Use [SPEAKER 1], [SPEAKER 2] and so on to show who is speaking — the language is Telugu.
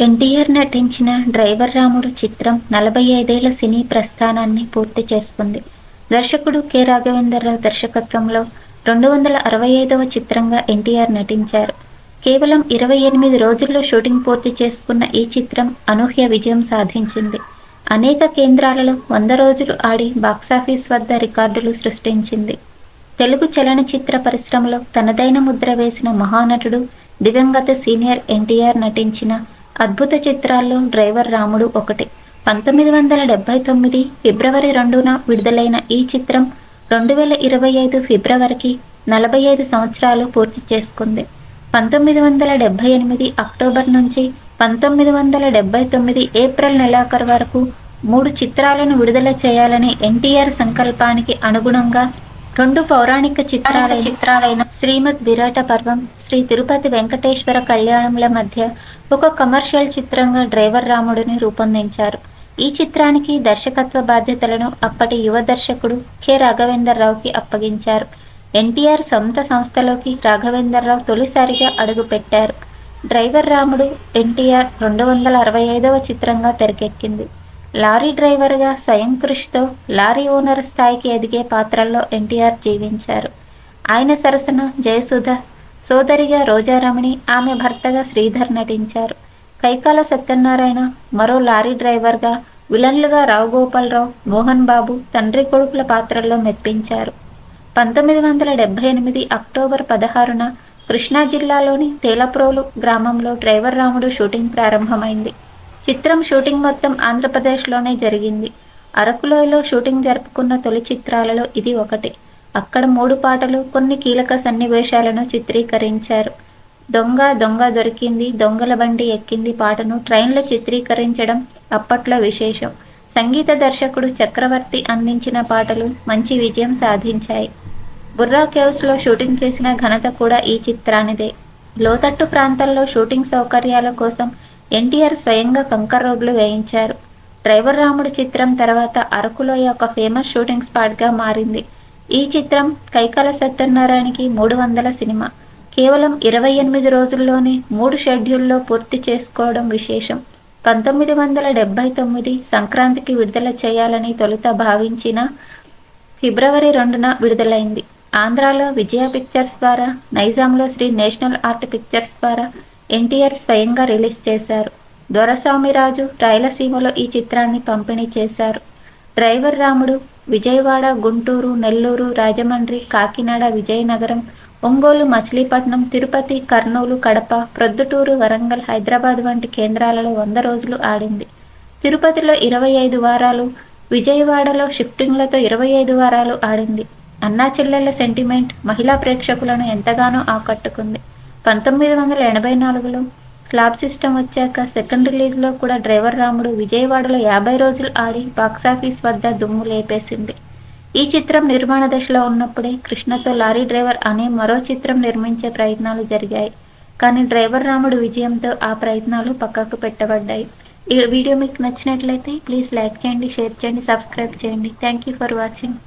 [SPEAKER 1] ఎన్టీఆర్ నటించిన డ్రైవర్ రాముడు చిత్రం నలభై ఐదేళ్ళ సినీ ప్రస్థానాన్ని పూర్తి చేసుకుంది. దర్శకుడు కె. రాఘవేంద్రరావు దర్శకత్వంలో రెండు వందల అరవై ఐదవ చిత్రంగా ఎన్టీఆర్ నటించారు. కేవలం ఇరవై ఎనిమిది రోజుల్లో షూటింగ్ పూర్తి చేసుకున్న ఈ చిత్రం అనూహ్య విజయం సాధించింది. అనేక కేంద్రాలలో వంద రోజులు ఆడి బాక్సాఫీస్ వద్ద రికార్డులు సృష్టించింది. తెలుగు చలనచిత్ర పరిశ్రమలో తనదైన ముద్ర వేసిన మహానటుడు దివంగత సీనియర్ ఎన్టీఆర్ నటించిన అద్భుత చిత్రాల్లో డ్రైవర్ రాముడు ఒకటి. పంతొమ్మిది వందల డెబ్బై తొమ్మిది ఫిబ్రవరి రెండున విడుదలైన ఈ చిత్రం రెండు వేల ఇరవై ఐదు ఫిబ్రవరికి నలభై ఐదు సంవత్సరాలు పూర్తి చేసుకుంది. పంతొమ్మిది వందల డెబ్బై ఎనిమిది అక్టోబర్ నుంచి పంతొమ్మిది వందల డెబ్బై తొమ్మిది ఏప్రిల్ నెలాఖరు వరకు మూడు చిత్రాలను విడుదల చేయాలని ఎన్టీఆర్ సంకల్పానికి అనుగుణంగా రెండు పౌరాణిక చిత్రాల చిత్రాలైన శ్రీమద్ విరాట పర్వం శ్రీ తిరుపతి వెంకటేశ్వర కళ్యాణంల మధ్య ఒక కమర్షియల్ చిత్రంగా డ్రైవర్ రాముడిని రూపొందించారు. ఈ చిత్రానికి దర్శకత్వ బాధ్యతలను అప్పటి యువ దర్శకుడు కె. రాఘవేంద్రరావుకి అప్పగించారు. ఎన్టీఆర్ సొంత సంస్థలోకి రాఘవేంద్రరావు తొలిసారిగా అడుగుపెట్టారు. డ్రైవర్ రాముడు ఎన్టీఆర్ రెండు వందల అరవై ఐదవ చిత్రంగా తెరకెక్కింది. లారీ డ్రైవర్గా స్వయం కృషితో లారీ ఓనర్ స్థాయికి ఎదిగే పాత్రల్లో ఎన్టీఆర్ జీవించారు. ఆయన సరసన జయసుధ సోదరిగా రోజారమణి ఆమె భర్తగా శ్రీధర్ నటించారు. కైకాల సత్యనారాయణ మరో లారీ డ్రైవర్గా విలన్లుగా రావు గోపాలరావు మోహన్ బాబు తండ్రి కొడుకుల పాత్రల్లో మెప్పించారు. పంతొమ్మిది వందల డెబ్బై ఎనిమిది అక్టోబర్ పదహారున కృష్ణా జిల్లాలోని తేలప్రోలు గ్రామంలో డ్రైవర్ రాముడు షూటింగ్ ప్రారంభమైంది. చిత్రం షూటింగ్ మొత్తం ఆంధ్రప్రదేశ్లోనే జరిగింది. అరకులోయలో షూటింగ్ జరుపుకున్న తొలి చిత్రాలలో ఇది ఒకటి. అక్కడ మూడు పాటలు కొన్ని కీలక సన్నివేశాలను చిత్రీకరించారు. దొంగ దొంగ దొరికింది దొంగల బండి ఎక్కింది పాటను ట్రైన్లో చిత్రీకరించడం అప్పట్లో విశేషం. సంగీత దర్శకుడు చక్రవర్తి అందించిన పాటలు మంచి విజయం సాధించాయి. బుర్రా కేవ్స్లో షూటింగ్ చేసిన ఘనత కూడా ఈ చిత్రానిదే. లోతట్టు ప్రాంతాల్లో షూటింగ్ సౌకర్యాల కోసం ఎన్టీఆర్ స్వయంగా కంకర్ రోడ్లు వేయించారు. డ్రైవర్ రాముడు చిత్రం తర్వాత అరకులోయ ఒక ఫేమస్ షూటింగ్ స్పాట్గా మారింది. ఈ చిత్రం కైకాల సత్యనారాయణకి మూడు వందల సినిమా. కేవలం ఇరవై ఎనిమిది రోజుల్లోనే మూడు షెడ్యూల్లో పూర్తి చేసుకోవడం విశేషం. పంతొమ్మిది వందల డెబ్బై తొమ్మిది సంక్రాంతికి విడుదల చేయాలని తొలుత భావించిన ఫిబ్రవరి రెండున విడుదలైంది. ఆంధ్రాలో విజయ పిక్చర్స్ ద్వారా నైజాంలో శ్రీ నేషనల్ ఆర్ట్ పిక్చర్స్ ద్వారా ఎన్టీఆర్ స్వయంగా రిలీజ్ చేశారు. దొరస్వామిరాజు రాయలసీమలో ఈ చిత్రాన్ని పంపిణీ చేశారు. డ్రైవర్ రాముడు విజయవాడ గుంటూరు నెల్లూరు రాజమండ్రి కాకినాడ విజయనగరం ఒంగోలు మచిలీపట్నం తిరుపతి కర్నూలు కడప ప్రొద్దుటూరు వరంగల్ హైదరాబాద్ వంటి కేంద్రాలలో వంద రోజులు ఆడింది. తిరుపతిలో ఇరవై ఐదు వారాలు విజయవాడలో షిఫ్టింగ్లతో ఇరవై ఐదు వారాలు ఆడింది. అన్నా చెల్లెళ్ళ సెంటిమెంట్ మహిళా ప్రేక్షకులను ఎంతగానో ఆకట్టుకుంది. పంతొమ్మిది వందల ఎనభై నాలుగులో స్లాబ్ సిస్టమ్ వచ్చాక సెకండ్ రిలీజ్లో కూడా డ్రైవర్ రాముడు విజయవాడలో యాభై రోజులు ఆడి బాక్సాఫీస్ వద్ద దుమ్ము లేపేసింది. ఈ చిత్రం నిర్మాణ దశలో ఉన్నప్పుడే కృష్ణతో లారీ డ్రైవర్ అనే మరో చిత్రం నిర్మించే ప్రయత్నాలు జరిగాయి. కానీ డ్రైవర్ రాముడు విజయంతో ఆ ప్రయత్నాలు పక్కకు పెట్టబడ్డాయి. ఈ వీడియో మీకు నచ్చినట్లయితే ప్లీజ్ లైక్ చేయండి షేర్ చేయండి సబ్స్క్రైబ్ చేయండి. Thank you for watching.